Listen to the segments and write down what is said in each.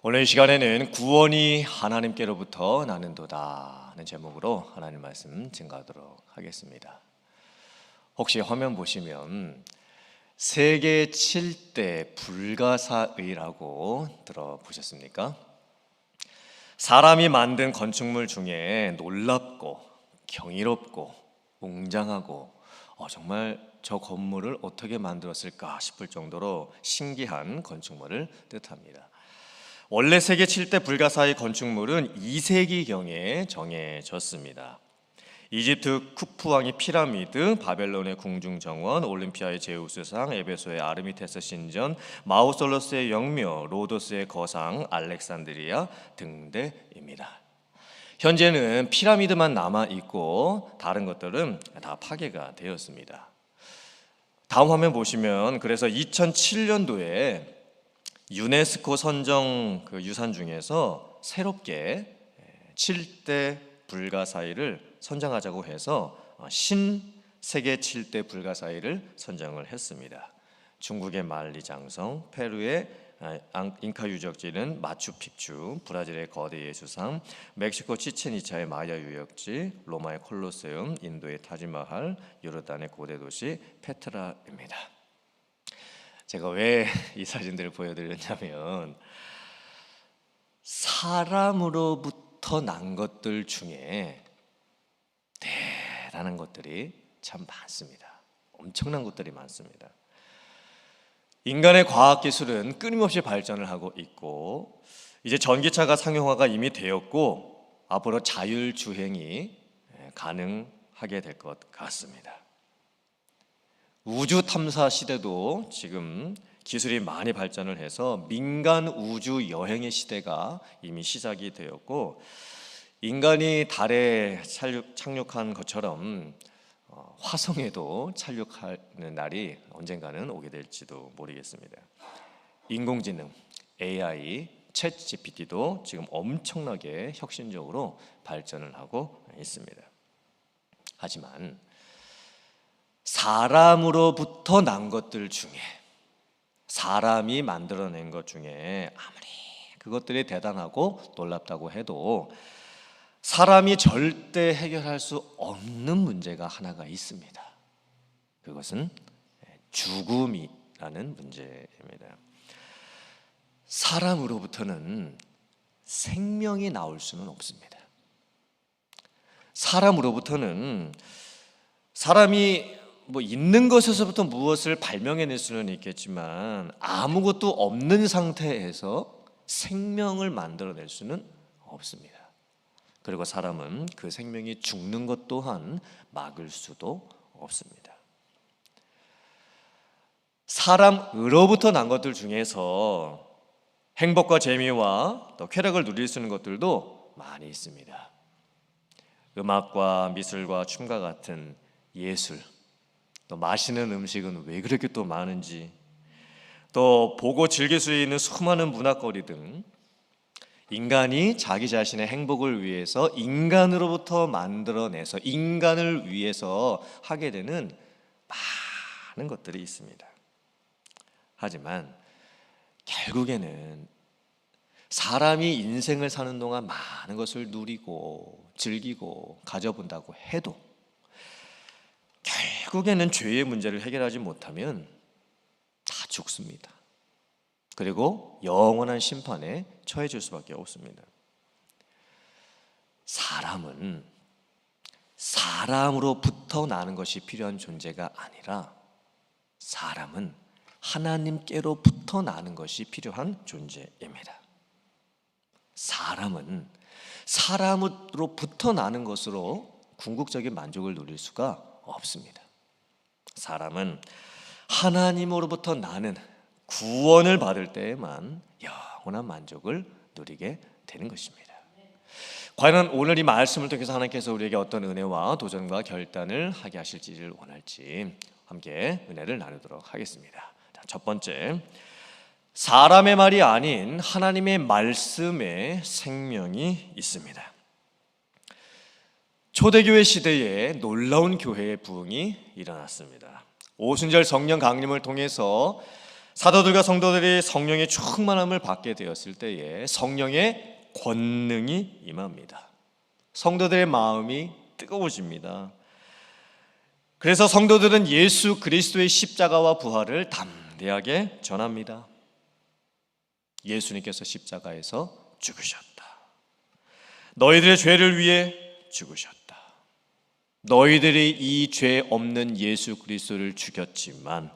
오늘 이 시간에는 구원이 하나님께로부터 나는도다 하는 제목으로 하나님 말씀 증가하도록 하겠습니다. 혹시 화면 보시면 세계 7대 불가사의라고 들어보셨습니까? 사람이 만든 건축물 중에 놀랍고 경이롭고 웅장하고 어, 정말 저 건물을 어떻게 만들었을까 싶을 정도로 신기한 건축물을 뜻합니다. 원래 세계 7대 불가사의 건축물은 2세기경에 정해졌습니다. 이집트 쿠프 왕의 피라미드, 바벨론의 궁중 정원, 올림피아의 제우스상, 에베소의 아르미테스 신전, 마우솔로스의 영묘, 로도스의 거상, 알렉산드리아 등대입니다. 현재는 피라미드만 남아 있고 다른 것들은 다 파괴가 되었습니다. 다음 화면 보시면 그래서 2007년도에 유네스코 선정 그 유산 중에서 새롭게 7대 불가사의를 선정하자고 해서 어, 신 세계 7대 불가사의를 선정을 했습니다. 중국의 만리장성, 페루의 아, 앙- 잉카 유적지는 마추픽추, 브라질의 거대 예수상, 멕시코 치첸이차의 마야 유적지, 로마의 콜로세움, 인도의 타지마할, 요르단의 고대 도시 페트라입니다. 제가 왜 이 사진들을 보여드렸냐면 사람으로부터 난 것들 중에 대단한 것들이 참 많습니다. 엄청난 것들이 많습니다. 인간의 과학 기술은 끊임없이 발전을 하고 있고 이제 전기차가 상용화가 이미 되었고 앞으로 자율 주행이 가능하게 될 것 같습니다. 우주 탐사 시대도 지금 기술이 많이 발전을 해서 민간 우주 여행의 시대가 이미 시작이 되었고 인간이 달에 착륙, 착륙한 것처럼 어, 화성에도 착륙하는 날이 언젠가는 오게 될지도 모르겠습니다. 인공지능, AI, 챗 GPT도 지금 엄청나게 혁신적으로 발전을 하고 있습니다. 하지만 사람으로부터 난 것들 중에 사람이 만들어낸 것 중에 아무리 그것들이 대단하고 놀랍다고 해도 사람이 절대 해결할 수 없는 문제가 하나가 있습니다. 그것은 죽음이라는 문제입니다. 사람으로부터는 생명이 나올 수는 없습니다. 사람으로부터는 사람이 뭐 있는 것에서부터 무엇을 발명해낼 수는 있겠지만 아무것도 없는 상태에서 생명을 만들어낼 수는 없습니다. 그리고 사람은 그 생명이 죽는 것 또한 막을 수도 없습니다. 사람으로부터 난 것들 중에서 행복과 재미와 또 쾌락을 누릴 수 있는 것들도 많이 있습니다. 음악과 미술과 춤과 같은 예술, 또 맛있는 음식은 왜 그렇게 또 많은지, 또 보고 즐길 수 있는 수많은 문화거리 등 인간이 자기 자신의 행복을 위해서 인간으로부터 만들어내서 인간을 위해서 하게 되는 많은 것들이 있습니다. 하지만 결국에는 사람이 인생을 사는 동안 많은 것을 누리고 즐기고 가져본다고 해도 결 국에는 죄의 문제를 해결하지 못하면 다 죽습니다. 그리고 영원한 심판에 처해질 수밖에 없습니다. 사람은 사람으로부터 나는 것이 필요한 존재가 아니라 사람은 하나님께로부터 나는 것이 필요한 존재입니다. 사람은 사람으로부터 나는 것으로 궁극적인 만족을 누릴 수가 없습니다. 사람은 하나님으로부터 나는 구원을 받을 때에만 영원한 만족을 누리게 되는 것입니다. 과연 오늘 이 말씀을 통해서 하나님께서 우리에게 어떤 은혜와 도전과 결단을 하게 하실지를 원할지 함께 은혜를 나누도록 하겠습니다. 자, 첫 번째, 사람의 말이 아닌 하나님의 말씀에 생명이 있습니다. 초대교회 시대에 놀라운 교회의 부흥이 일어났습니다. 오순절 성령 강림을 통해서 사도들과 성도들이 성령의 충만함을 받게 되었을 때에 성령의 권능이 임합니다. 성도들의 마음이 뜨거워집니다. 그래서 성도들은 예수 그리스도의 십자가와 부활을 담대하게 전합니다. 예수님께서 십자가에서 죽으셨다. 너희들의 죄를 위해 죽으셨다. 너희들이 이 죄 없는 예수 그리스도를 죽였지만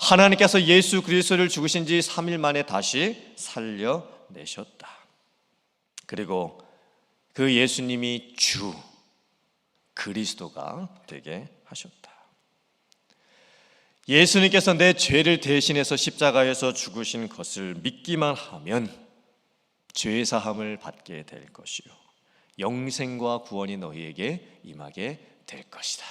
하나님께서 예수 그리스도를 죽으신 지 3일 만에 다시 살려내셨다. 그리고 그 예수님이 주 그리스도가 되게 하셨다. 예수님께서 내 죄를 대신해서 십자가에서 죽으신 것을 믿기만 하면 죄 사함을 받게 될 것이요 영생과 구원이 너희에게 임하게 될 것이다.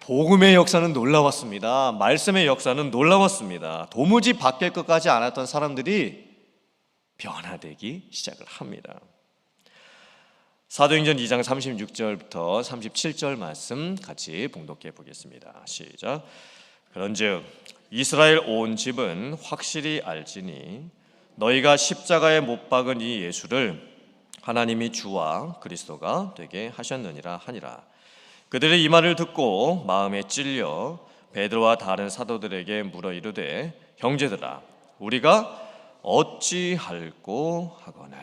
복음의 역사는 놀라웠습니다. 말씀의 역사는 놀라웠습니다. 도무지 바뀔 것까지 않았던 사람들이 변화되기 시작을 합니다. 사도행전 2장 36절부터 37절 말씀 같이 봉독해 보겠습니다. 시작. 그런즉 이스라엘 온 집은 확실히 알지니 너희가 십자가에 못 박은 이 예수를 하나님이 주와 그리스도가 되게 하셨느니라 하니라. 그들의 이 말을 듣고 마음에 찔려 베드로와 다른 사도들에게 물어 이르되 형제들아 우리가 어찌할꼬 하거늘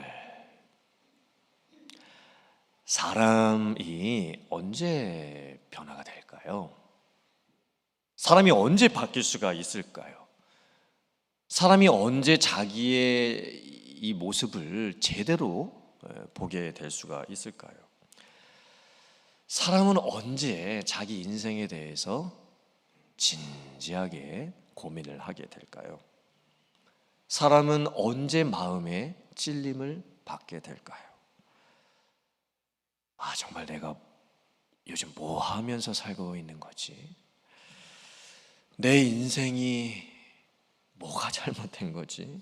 사람이 언제 변화가 될까요? 사람이 언제 바뀔 수가 있을까요? 사람이 언제 자기의 이 모습을 제대로 보게 될 수가 있을까요? 사람은 언제 자기 인생에 대해서 진지하게 고민을 하게 될까요? 사람은 언제 마음에 찔림을 받게 될까요? 아, 정말 내가 요즘 뭐 하면서 살고 있는 거지? 내 인생이 뭐가 잘못된 거지?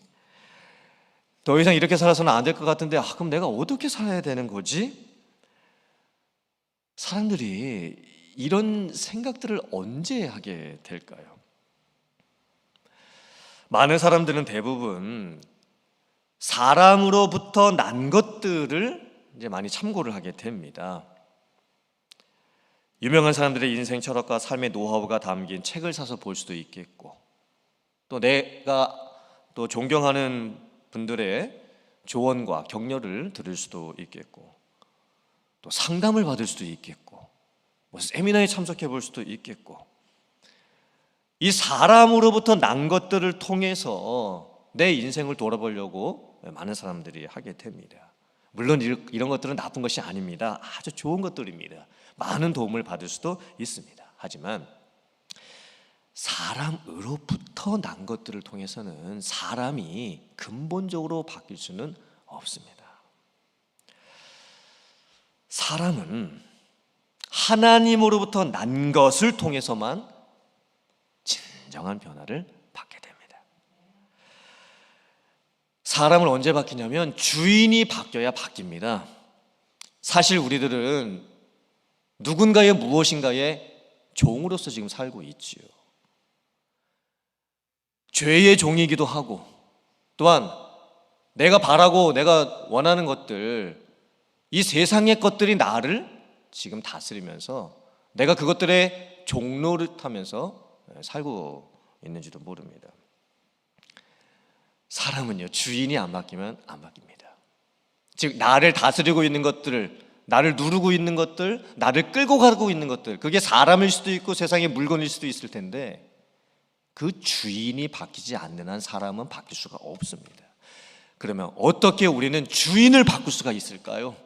더 이상 이렇게 살아서는 안 될 것 같은데, 아, 그럼 내가 어떻게 살아야 되는 거지? 사람들이 이런 생각들을 언제 하게 될까요? 많은 사람들은 대부분 사람으로부터 난 것들을 이제 많이 참고를 하게 됩니다. 유명한 사람들의 인생 철학과 삶의 노하우가 담긴 책을 사서 볼 수도 있겠고, 또 내가 또 존경하는 분들의 조언과 격려를 들을 수도 있겠고, 또 상담을 받을 수도 있겠고, 뭐 세미나에 참석해 볼 수도 있겠고, 이 사람으로부터 난 것들을 통해서 내 인생을 돌아보려고 많은 사람들이 하게 됩니다. 물론 이런 것들은 나쁜 것이 아닙니다. 아주 좋은 것들입니다. 많은 도움을 받을 수도 있습니다. 하지만 사람으로부터 난 것들을 통해서는 사람이 근본적으로 바뀔 수는 없습니다. 사람은 하나님으로부터 난 것을 통해서만 진정한 변화를 받게 됩니다. 사람을 언제 바뀌냐면 주인이 바뀌어야 바뀝니다. 사실 우리들은 누군가의 무엇인가의 종으로서 지금 살고 있지요. 죄의 종이기도 하고 또한 내가 바라고 내가 원하는 것들 이 세상의 것들이 나를 지금 다스리면서 내가 그것들의 종로를 타면서 살고 있는지도 모릅니다. 사람은요 주인이 안 바뀌면 안 바뀝니다. 즉 나를 다스리고 있는 것들을 나를 누르고 있는 것들, 나를 끌고 가고 있는 것들, 그게 사람일 수도 있고 세상의 물건일 수도 있을 텐데 그 주인이 바뀌지 않는 한 사람은 바뀔 수가 없습니다. 그러면 어떻게 우리는 주인을 바꿀 수가 있을까요?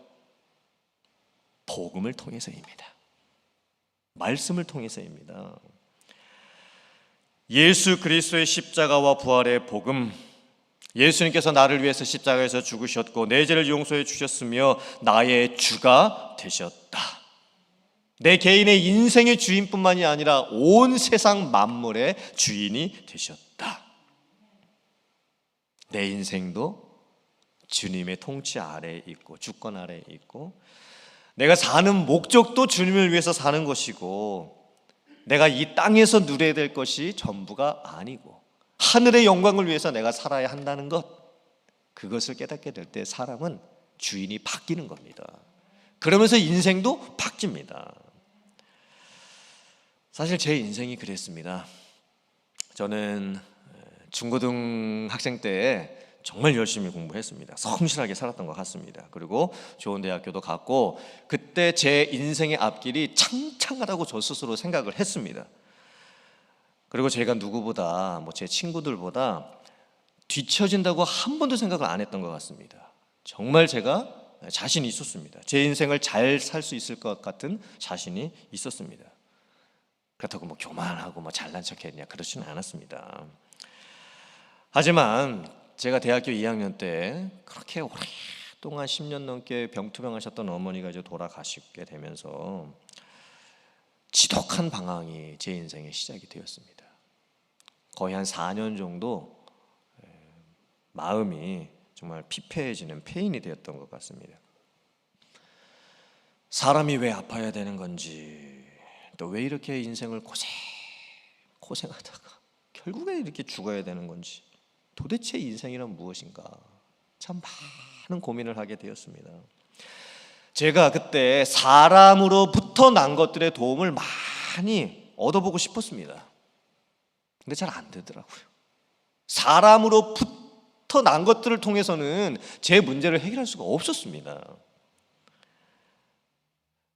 복음을 통해서입니다. 말씀을 통해서입니다. 예수 그리스도의 십자가와 부활의 복음 예수님께서 나를 위해서 십자가에서 죽으셨고 내 죄를 용서해 주셨으며 나의 주가 되셨다. 내 개인의 인생의 주인뿐만이 아니라 온 세상 만물의 주인이 되셨다. 내 인생도 주님의 통치 아래에 있고 주권 아래에 있고 내가 사는 목적도 주님을 위해서 사는 것이고 내가 이 땅에서 누려야 될 것이 전부가 아니고 하늘의 영광을 위해서 내가 살아야 한다는 것 그것을 깨닫게 될 때 사람은 주인이 바뀌는 겁니다. 그러면서 인생도 바뀝니다. 사실 제 인생이 그랬습니다. 저는 중고등 학생 때 정말 열심히 공부했습니다. 성실하게 살았던 것 같습니다. 그리고 좋은 대학교도 갔고 그때 제 인생의 앞길이 창창하다고 저 스스로 생각을 했습니다. 그리고 제가 누구보다 뭐 제 친구들보다 뒤처진다고 한 번도 생각을 안 했던 것 같습니다. 정말 제가 자신이 있었습니다. 제 인생을 잘 살 수 있을 것 같은 자신이 있었습니다. 그렇다고 뭐 교만하고 뭐 잘난 척했냐 그렇지는 않았습니다. 하지만 제가 대학교 2학년 때 그렇게 오랫동안 10년 넘게 병투병하셨던 어머니가 이제 돌아가시게 되면서 지독한 방황이 제 인생의 시작이 되었습니다. 거의 한 4년 정도 에, 마음이 정말 피폐해지는 페인이 되었던 것 같습니다. 사람이 왜 아파야 되는 건지 또 왜 이렇게 인생을 고생 고생하다가 결국에 이렇게 죽어야 되는 건지 도대체 인생이란 무엇인가 참 많은 고민을 하게 되었습니다. 제가 그때 사람으로부터 난 것들의 도움을 많이 얻어보고 싶었습니다. 근데 잘 안 되더라고요. 사람으로부터 난 것들을 통해서는 제 문제를 해결할 수가 없었습니다.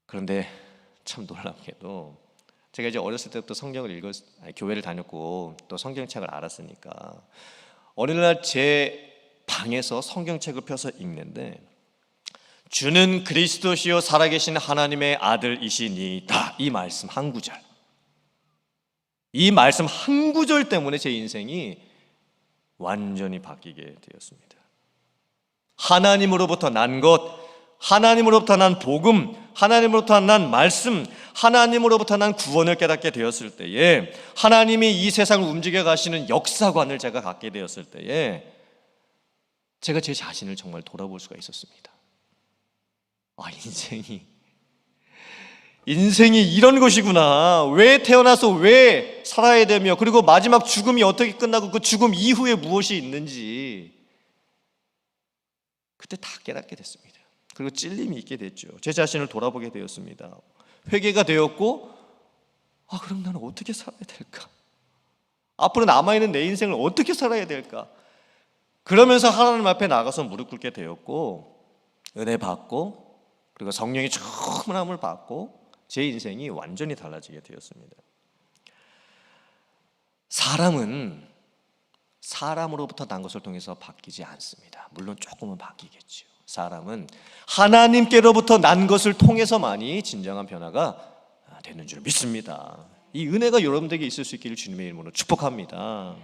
그런데 참 놀랍게도 제가 이제 어렸을 때부터 성경을 읽었, 아니, 교회를 다녔고 또 성경책을 알았으니까 어느 날 제 방에서 성경책을 펴서 읽는데 주는 그리스도시요 살아계신 하나님의 아들이시니다 이 말씀 한 구절 이 말씀 한 구절 때문에 제 인생이 완전히 바뀌게 되었습니다. 하나님으로부터 난 것, 하나님으로부터 난 복음, 하나님으로부터 난 말씀, 하나님으로부터 난 구원을 깨닫게 되었을 때에 하나님이 이 세상을 움직여 가시는 역사관을 제가 갖게 되었을 때에 제가 제 자신을 정말 돌아볼 수가 있었습니다. 아, 인생이 인생이 이런 것이구나. 왜 태어나서 왜 살아야 되며 그리고 마지막 죽음이 어떻게 끝나고 그 죽음 이후에 무엇이 있는지 그때 다 깨닫게 됐습니다. 그리고 찔림이 있게 됐죠. 제 자신을 돌아보게 되었습니다. 회개가 되었고 아 그럼 나는 어떻게 살아야 될까? 앞으로 남아 있는 내 인생을 어떻게 살아야 될까? 그러면서 하나님 앞에 나가서 무릎 꿇게 되었고 은혜 받고 그리고 성령의 충만함을 받고 제 인생이 완전히 달라지게 되었습니다. 사람은 사람으로부터 난 것을 통해서 바뀌지 않습니다. 물론 조금은 바뀌겠죠. 사람은 하나님께로부터 난 것을 통해서만이 진정한 변화가 되는 줄 믿습니다. 이 은혜가 여러분들에게 있을 수 있기를 주님의 이름으로 축복합니다.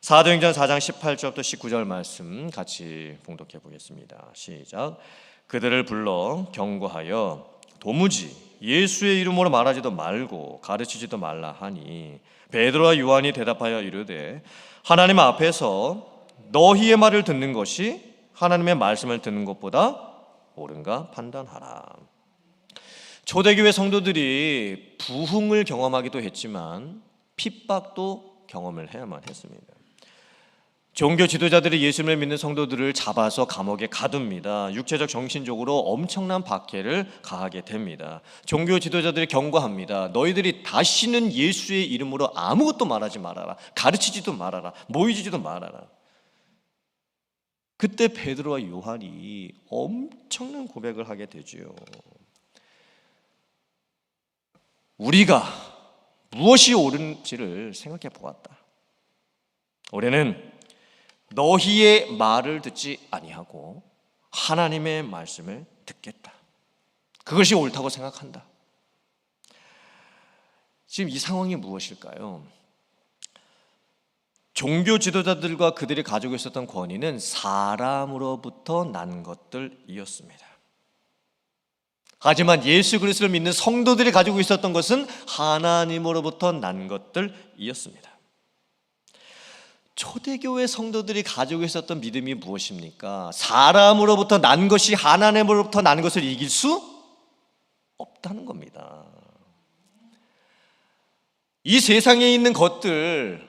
사도행전 4장 18절부터 19절 말씀 같이 봉독해 보겠습니다. 시작. 그들을 불러 경고하여 도무지 예수의 이름으로 말하지도 말고 가르치지도 말라 하니 베드로와 요한이 대답하여 이르되 하나님 앞에서 너희의 말을 듣는 것이 하나님의 말씀을 듣는 것보다 옳은가 판단하라. 초대교회 성도들이 부흥을 경험하기도 했지만 핍박도 경험을 해야만 했습니다. 종교 지도자들이 예수님을 믿는 성도들을 잡아서 감옥에 가둡니다. 육체적 정신적으로 엄청난 박해를 가하게 됩니다. 종교 지도자들이 경고합니다. 너희들이 다시는 예수의 이름으로 아무것도 말하지 말아라. 가르치지도 말아라. 모이지도 말아라. 그때 베드로와 요한이 엄청난 고백을 하게 되지요. 우리가 무엇이 옳은지를 생각해 보았다. 우리는 너희의 말을 듣지 아니하고 하나님의 말씀을 듣겠다. 그것이 옳다고 생각한다. 지금 이 상황이 무엇일까요? 종교 지도자들과 그들이 가지고 있었던 권위는 사람으로부터 난 것들이었습니다. 하지만 예수 그리스도를 믿는 성도들이 가지고 있었던 것은 하나님으로부터 난 것들이었습니다. 초대교회 성도들이 가지고 있었던 믿음이 무엇입니까? 사람으로부터 난 것이 하나님으로부터 난 것을 이길 수 없다는 겁니다. 이 세상에 있는 것들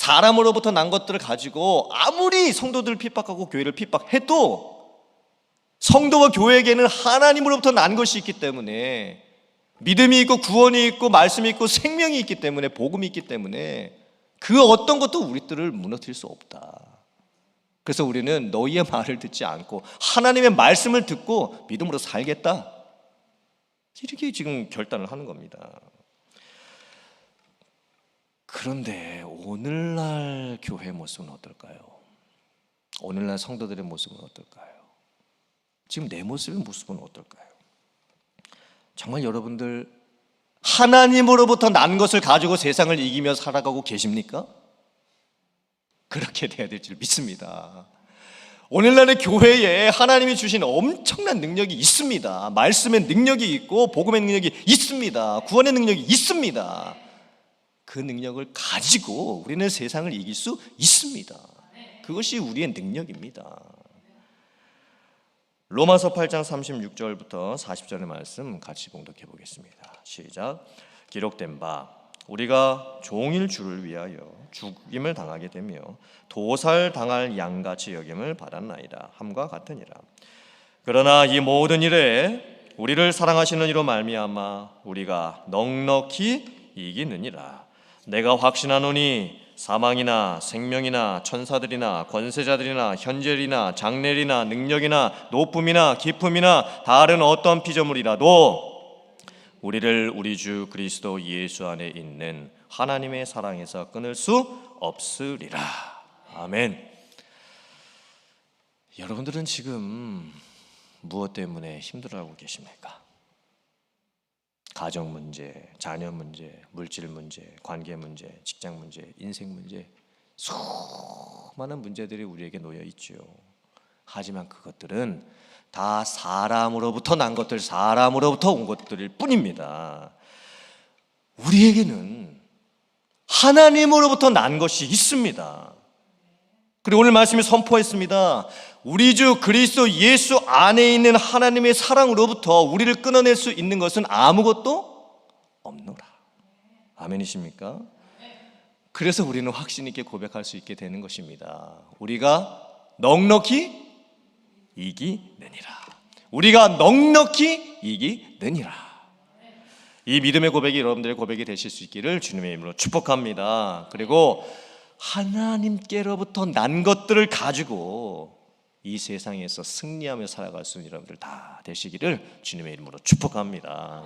사람으로부터 난 것들을 가지고 아무리 성도들을 핍박하고 교회를 핍박해도 성도와 교회에게는 하나님으로부터 난 것이 있기 때문에 믿음이 있고 구원이 있고 말씀이 있고 생명이 있기 때문에 복음이 있기 때문에 그 어떤 것도 우리들을 무너뜨릴 수 없다. 그래서 우리는 너희의 말을 듣지 않고 하나님의 말씀을 듣고 믿음으로 살겠다. 이렇게 지금 결단을 하는 겁니다. 그런데 오늘날 교회 모습은 어떨까요? 오늘날 성도들의 모습은 어떨까요? 지금 내 모습의 모습은 어떨까요? 정말 여러분들 하나님으로부터 난 것을 가지고 세상을 이기며 살아가고 계십니까? 그렇게 돼야 될 줄 믿습니다. 오늘날의 교회에 하나님이 주신 엄청난 능력이 있습니다. 말씀의 능력이 있고 복음의 능력이 있습니다. 구원의 능력이 있습니다. 그 능력을 가지고 우리는 세상을 이길 수 있습니다. 그것이 우리의 능력입니다. 로마서 8장 36절부터 40절의 말씀 같이 봉독해 보겠습니다. 시작. 기록된 바 우리가 종일 주를 위하여 죽임을 당하게 되며 도살 당할 양같이 여김을 받았나이다 함과 같으니라. 그러나 이 모든 일에 우리를 사랑하시는 이로 말미암아 우리가 넉넉히 이기느니라. 내가 확신하노니 사망이나 생명이나 천사들이나 권세자들이나 현재이나 장래이나 능력이나 높음이나 깊음이나 다른 어떤 피조물이라도 우리를 우리 주 그리스도 예수 안에 있는 하나님의 사랑에서 끊을 수 없으리라. 아멘. 여러분들은 지금 무엇 때문에 힘들어하고 계십니까? 가정 문제, 자녀 문제, 물질 문제, 관계 문제, 직장 문제, 인생 문제, 수많은 문제들이 우리에게 놓여 있지요. 하지만 그것들은 다 사람으로부터 난 것들, 사람으로부터 온 것들일 뿐입니다. 우리에게는 하나님으로부터 난 것이 있습니다. 그리고 오늘 말씀이 선포했습니다. 우리 주 그리스도 예수 안에 있는 하나님의 사랑으로부터 우리를 끊어낼 수 있는 것은 아무것도 없노라. 아멘이십니까? 그래서 우리는 확신 있게 고백할 수 있게 되는 것입니다. 우리가 넉넉히 이기느니라. 우리가 넉넉히 이기느니라. 이 믿음의 고백이 여러분들의 고백이 되실 수 있기를 주님의 이름으로 축복합니다. 그리고 하나님께로부터 난 것들을 가지고 이 세상에서 승리하며 살아갈 수 있는 여러분들 다 되시기를 주님의 이름으로 축복합니다.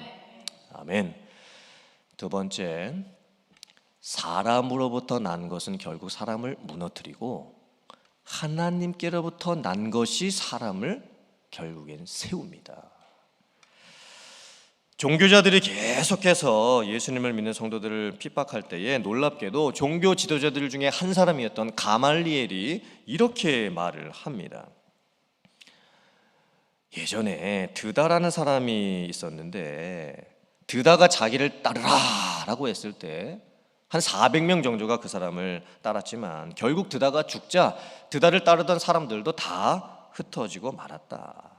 아멘. 두 번째, 사람으로부터 난 것은 결국 사람을 무너뜨리고 하나님께로부터 난 것이 사람을 결국엔 세웁니다. 종교자들이 계속해서 예수님을 믿는 성도들을 핍박할 때에 놀랍게도 종교 지도자들 중에 한 사람이었던 가말리엘이 이렇게 말을 합니다. 예전에 드다라는 사람이 있었는데 드다가 자기를 따르라라고 했을 때 한 400명 정도가 그 사람을 따랐지만 결국 드다가 죽자 드다를 따르던 사람들도 다 흩어지고 말았다.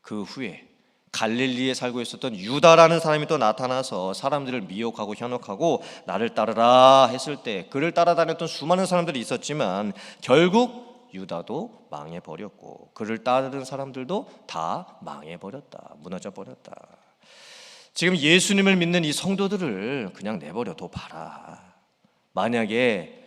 그 후에 갈릴리에 살고 있었던 유다라는 사람이 또 나타나서 사람들을 미혹하고 현혹하고 나를 따르라 했을 때 그를 따라다녔던 수많은 사람들이 있었지만 결국 유다도 망해 버렸고 그를 따르는 사람들도 다 망해 버렸다. 무너져 버렸다. 지금 예수님을 믿는 이 성도들을 그냥 내버려 둬 봐라. 만약에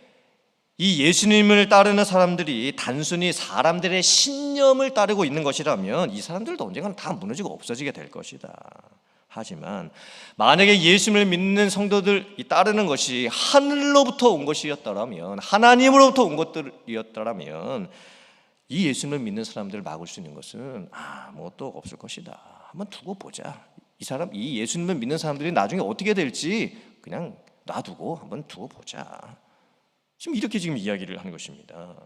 이 예수님을 따르는 사람들이 단순히 사람들의 신념을 따르고 있는 것이라면 이 사람들도 언젠가는 다 무너지고 없어지게 될 것이다. 하지만 만약에 예수님을 믿는 성도들이 따르는 것이 하늘로부터 온 것이었다면 하나님으로부터 온 것들이었다면 이 예수님을 믿는 사람들을 막을 수 있는 것은 아무것도 없을 것이다. 한번 두고 보자. 이 사람 이 예수님을 믿는 사람들이 나중에 어떻게 될지 그냥 놔두고 한번 두고 보자. 지금 이렇게 지금 이야기를 하는 것입니다.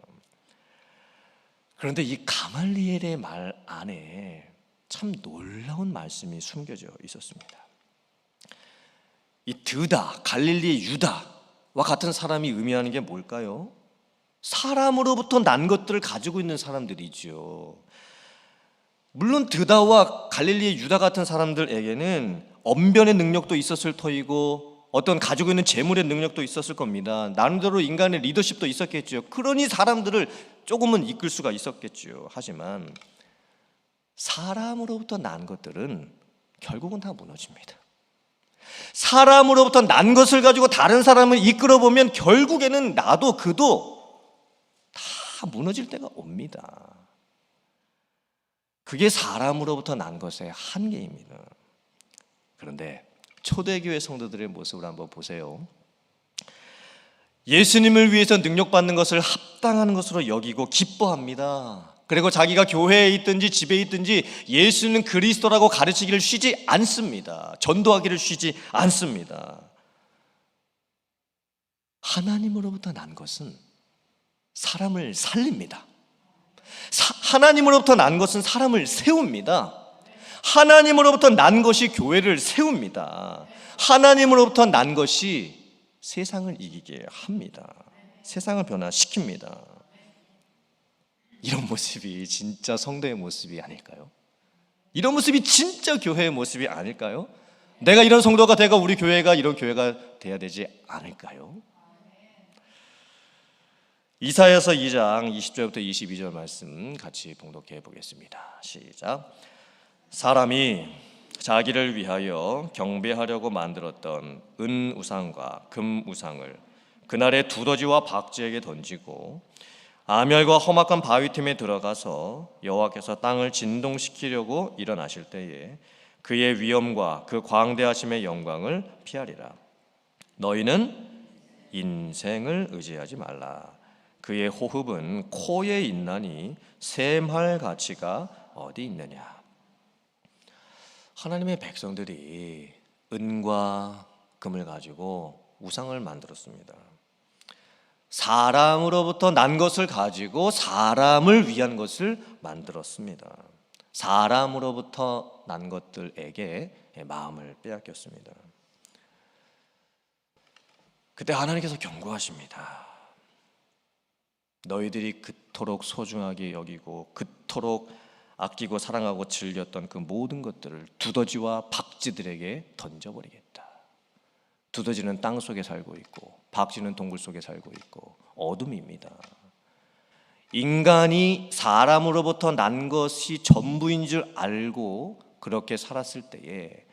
그런데 이 가말리엘의 말 안에 참 놀라운 말씀이 숨겨져 있었습니다. 이 드다, 갈릴리의 유다와 같은 사람이 의미하는 게 뭘까요? 사람으로부터 난 것들을 가지고 있는 사람들이지요. 물론 드다와 갈릴리의 유다 같은 사람들에게는 언변의 능력도 있었을 터이고 어떤 가지고 있는 재물의 능력도 있었을 겁니다. 나름대로 인간의 리더십도 있었겠죠. 그러니 사람들을 조금은 이끌 수가 있었겠죠. 하지만 사람으로부터 난 것들은 결국은 다 무너집니다. 사람으로부터 난 것을 가지고 다른 사람을 이끌어 보면 결국에는 나도 그도 다 무너질 때가 옵니다. 그게 사람으로부터 난 것의 한계입니다. 그런데 초대교회 성도들의 모습을 한번 보세요. 예수님을 위해서 능력받는 것을 합당한 것으로 여기고 기뻐합니다. 그리고 자기가 교회에 있든지 집에 있든지 예수는 그리스도라고 가르치기를 쉬지 않습니다. 전도하기를 쉬지 않습니다. 하나님으로부터 난 것은 사람을 살립니다. 사, 하나님으로부터 난 것은 사람을 세웁니다. 하나님으로부터 난 것이 교회를 세웁니다. 하나님으로부터 난 것이 세상을 이기게 합니다. 세상을 변화시킵니다. 이런 모습이 진짜 성도의 모습이 아닐까요? 이런 모습이 진짜 교회의 모습이 아닐까요? 내가 이런 성도가 되고 우리 교회가 이런 교회가 돼야 되지 않을까요? 이사야서 2장 20절부터 22절 말씀 같이 봉독해 보겠습니다. 시작. 사람이 자기를 위하여 경배하려고 만들었던 은 우상과 금 우상을 그날의 두더지와 박쥐에게 던지고 아멸과 험악한 바위 틈에 들어가서 여호와께서 땅을 진동시키려고 일어나실 때에 그의 위엄과 그 광대하심의 영광을 피하리라. 너희는 인생을 의지하지 말라. 그의 호흡은 코에 있나니 샘할 가치가 어디 있느냐. 하나님의 백성들이 은과 금을 가지고 우상을 만들었습니다. 사람으로부터 난 것을 가지고 사람을 위한 것을 만들었습니다. 사람으로부터 난 것들에게 마음을 빼앗겼습니다. 그때 하나님께서 경고하십니다. 너희들이 그토록 소중하게 여기고 그토록 아끼고 사랑하고 즐겼던 그 모든 것들을 두더지와 박쥐들에게 던져버리겠다. 두더지는 땅 속에 살고 있고 박쥐는 동굴 속에 살고 있고 어둠입니다. 인간이 사람으로부터 난 것이 전부인 줄 알고 그렇게 살았을 때에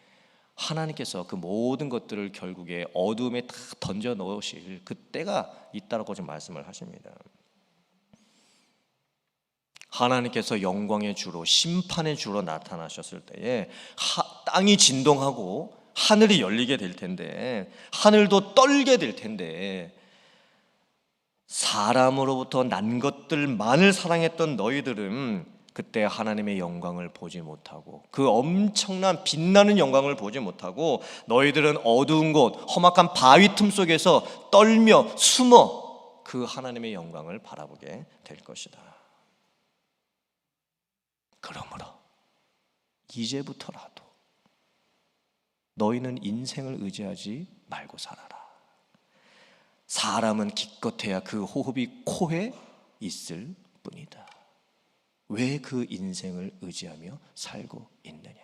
하나님께서 그 모든 것들을 결국에 어둠에 다 던져 넣으실 그때가 있다라고 좀 말씀을 하십니다. 하나님께서 영광의 주로 심판의 주로 나타나셨을 때에 하, 땅이 진동하고 하늘이 열리게 될 텐데 하늘도 떨게 될 텐데 사람으로부터 난 것들만을 사랑했던 너희들은 그때 하나님의 영광을 보지 못하고 그 엄청난 빛나는 영광을 보지 못하고 너희들은 어두운 곳 험악한 바위 틈 속에서 떨며 숨어 그 하나님의 영광을 바라보게 될 것이다. 그러므로 이제부터라도 너희는 인생을 의지하지 말고 살아라. 사람은 기껏해야 그 호흡이 코에 있을 뿐이다. 왜 그 인생을 의지하며 살고 있느냐?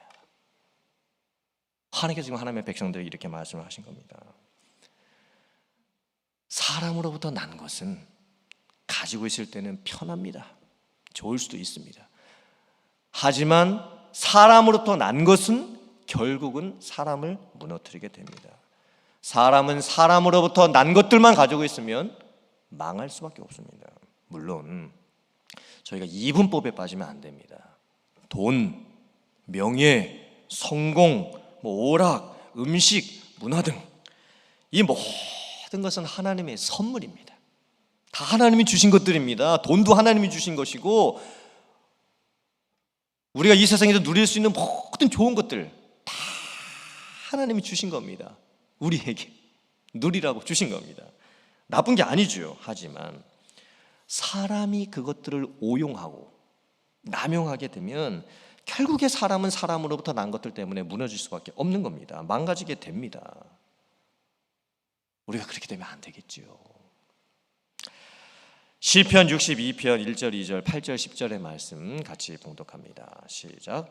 하나님께서 지금 하나님의 백성들에게 이렇게 말씀을 하신 겁니다. 사람으로부터 난 것은 가지고 있을 때는 편합니다. 좋을 수도 있습니다. 하지만 사람으로부터 난 것은 결국은 사람을 무너뜨리게 됩니다. 사람은 사람으로부터 난 것들만 가지고 있으면 망할 수밖에 없습니다. 물론 저희가 이분법에 빠지면 안 됩니다. 돈, 명예, 성공, 뭐 오락, 음식, 문화 등 이 모든 것은 하나님의 선물입니다. 다 하나님이 주신 것들입니다. 돈도 하나님이 주신 것이고 우리가 이 세상에서 누릴 수 있는 모든 좋은 것들 다 하나님이 주신 겁니다. 우리에게 누리라고 주신 겁니다. 나쁜 게 아니죠. 하지만 사람이 그것들을 오용하고 남용하게 되면 결국에 사람은 사람으로부터 난 것들 때문에 무너질 수밖에 없는 겁니다. 망가지게 됩니다. 우리가 그렇게 되면 안 되겠지요. 시편 62편 1절 2절 8절 10절의 말씀 같이 봉독합니다. 시작.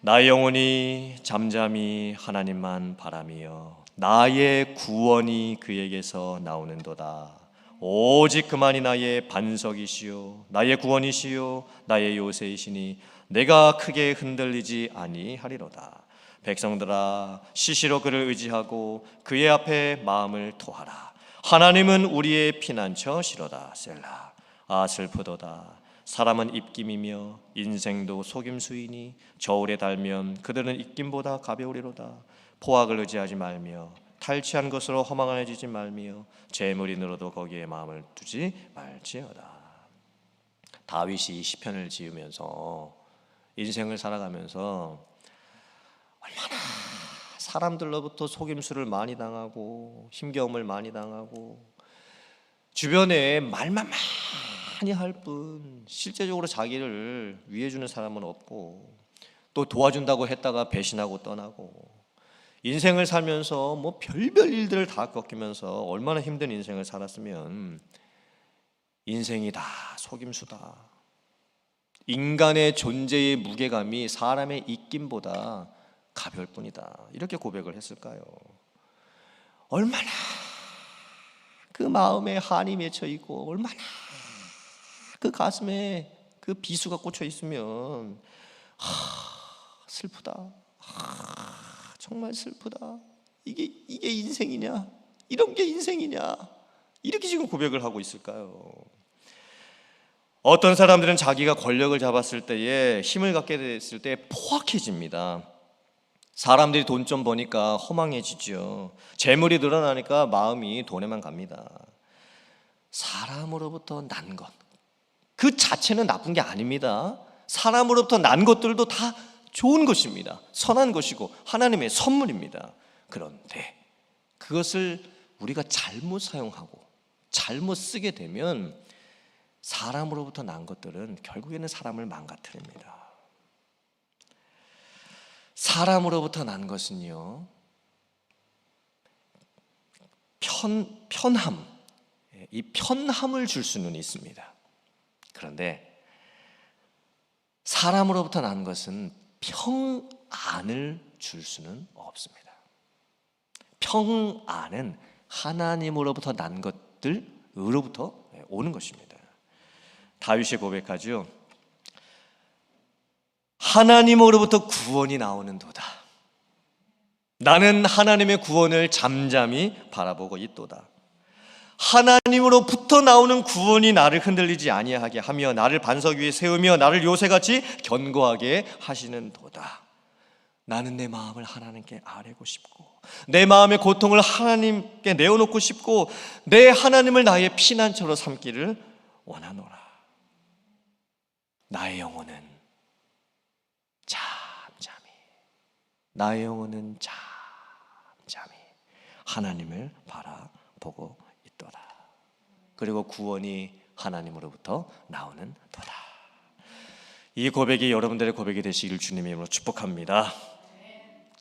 나 영혼이 잠잠히 하나님만 바라며 나의 구원이 그에게서 나오는도다. 오직 그만이 나의 반석이시요 나의 구원이시요 나의 요새이시니 내가 크게 흔들리지 아니하리로다. 백성들아 시시로 그를 의지하고 그의 앞에 마음을 토하라. 하나님은 우리의 피난처시로다. 셀라. 아 슬프도다. 사람은 입김이며 인생도 속임수이니 저울에 달면 그들은 입김보다 가벼우리로다. 포악을 의지하지 말며 탈취한 것으로 허망해지지 말며 재물이 늘어도 거기에 마음을 두지 말지어다. 다윗이 이 시편을 지으면서 인생을 살아가면서 얼마나 사람들로부터 속임수를 많이 당하고 힘겨움을 많이 당하고 주변에 말만 많이 할 뿐 실제적으로 자기를 위해 주는 사람은 없고 또 도와준다고 했다가 배신하고 떠나고 인생을 살면서 뭐 별별 일들을 다 겪으면서 얼마나 힘든 인생을 살았으면 인생이 다 속임수다. 인간의 존재의 무게감이 사람의 입김보다 가벼울 뿐이다. 이렇게 고백을 했을까요? 얼마나 그 마음에 한이 맺혀 있고 얼마나 그 가슴에 그 비수가 꽂혀 있으면 하, 슬프다. 하, 정말 슬프다. 이게 이게 인생이냐? 이런 게 인생이냐? 이렇게 지금 고백을 하고 있을까요? 어떤 사람들은 자기가 권력을 잡았을 때에 힘을 갖게 됐을 때 포악해집니다. 사람들이 돈 좀 버니까 허망해지죠. 재물이 늘어나니까 마음이 돈에만 갑니다. 사람으로부터 난 것. 그 자체는 나쁜 게 아닙니다. 사람으로부터 난 것들도 다 좋은 것입니다. 선한 것이고 하나님의 선물입니다. 그런데 그것을 우리가 잘못 사용하고 잘못 쓰게 되면 사람으로부터 난 것들은 결국에는 사람을 망가뜨립니다. 사람으로부터 난 것은요, 편, 편함, 예, 이 편함을 줄 수는 있습니다. 그런데 사람으로부터 난 것은 평안을 줄 수는 없습니다. 평안은 하나님으로부터 난 것들으로부터 오는 것입니다. 다윗이 고백하죠. 하나님으로부터 구원이 나오는도다. 나는 하나님의 구원을 잠잠히 바라보고 있도다. 하나님으로부터 나오는 구원이 나를 흔들리지 아니하게 하며 나를 반석 위에 세우며 나를 요새같이 견고하게 하시는 도다. 나는 내 마음을 하나님께 아뢰고 싶고 내 마음의 고통을 하나님께 내어놓고 싶고 내 하나님을 나의 피난처로 삼기를 원하노라. 나의 영혼은 잠잠히 나의 영혼은 잠잠히 하나님을 바라보고 있도다. 그리고 구원이 하나님으로부터 나오는 도다. 이 고백이 여러분들의 고백이 되시기를 주님의 이름으로 축복합니다.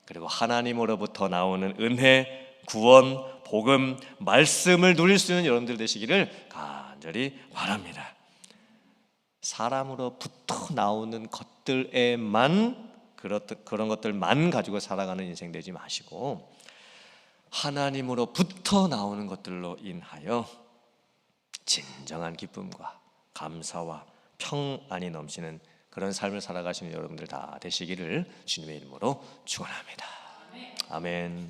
그리고 하나님으로부터 나오는 은혜, 구원, 복음, 말씀을 누릴 수 있는 여러분들 되시기를 간절히 바랍니다. 사람으로부터 나오는 것들에만 그런 것들만 가지고 살아가는 인생 되지 마시고 하나님으로부터 나오는 것들로 인하여 진정한 기쁨과 감사와 평안이 넘치는 그런 삶을 살아가시는 여러분들 다 되시기를 주님의 이름으로 축원합니다. 아멘.